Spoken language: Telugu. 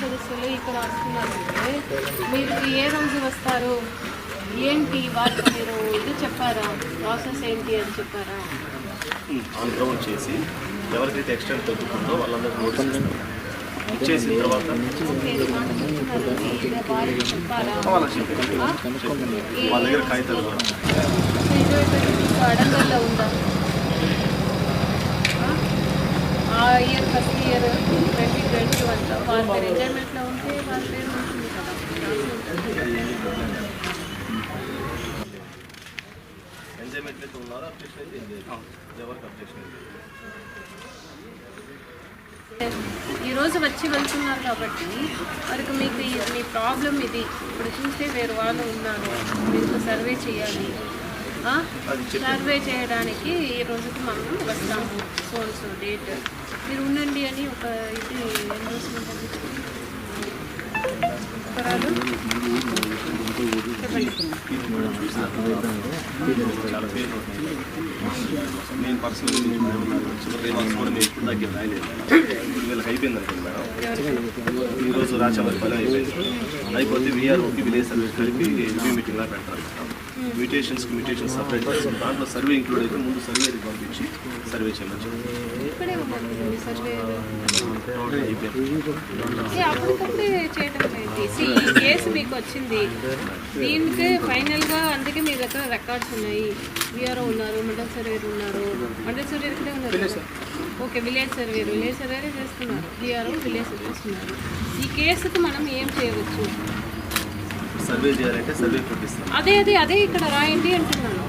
సదస్సులు ఇక్కడ వస్తున్నారు మీరు ఏ రోజు వస్తారు? ఏంటి వాళ్ళకి మీరు? ఇది చెప్పారా? ప్రాసెస్ ఏంటి అని చెప్పారా? అనుభవం చేసి ఎవరికైతే ఎక్స్టెండ్ తగ్గుతుందో వాళ్ళందరూ నోటీస్ చేసిన తర్వాత వాళ్ళ దగ్గర కాగితాలు కూడా year first year twenty enjoyment అయితే ఉన్నారో? అప్డేషన్ అయితే ఏం లేదు. ఎవరికి అప్డేషన్ అయితే లేదు. ఈ రోజు వచ్చి వెళ్తున్నారు కాబట్టి వరకు మీకు మీ ప్రాబ్లం ఇది. ఇప్పుడు చూస్తే వేరు వాళ్ళు ఉన్నారు. మీకు సర్వే చేయాలి. సర్వే చేయడానికి ఈ రోజుకి మనం వస్తాము. సోన్స్ డేట్ మీరు ఉండండి అని ఒక ఇది ఎండోస్మెంట్ అది వివరాలు చెప్పండి ఇది కూడా చూసినారు చాలా పేర్లు ఉన్నాయి నేను పర్సనల్ కూడా నేను ఇప్పుడు దగ్గర రాయలేదు వీళ్ళకి అయిపోయింది అనుకోండి మేడం ఈరోజు రాచమరి పని అయిపోయింది అయిపోతే వీఆర్ఓకి విలేజ్ సర్వీస్ కలిపి రివ్యూ మీటింగ్ లా పెడతారు మ్యూటేషన్స్కి మ్యూటేషన్స్ సపరేట్ చేసి దాంట్లో సర్వే ఇంక్లూడ్ అయితే ముందు సర్వేకి పంపించి సర్వే చేయమని చెప్పారు. కేసు మీకు వచ్చింది. దీనికి ఫైనల్గా అందుకే మీ దగ్గర రికార్డ్స్ ఉన్నాయి. విఆర్ఓ ఉన్నారు మండల్ సర్వేర్ ఉన్నారు. మండల్ సర్వేర్ ఇక్కడే ఉన్నారు కదా? ఓకే విలేజ్ సర్వేర్ విలేజ్ సర్వేరే చేస్తున్నారు. విఆర్ఓ విలేజ్ ఈ కేసుకు మనం ఏం చేయవచ్చు? సర్వే చేయాలంటే సర్వే కొట్టిస్తాం అదే అదే అదే ఇక్కడ రాయండి అంటున్నాను.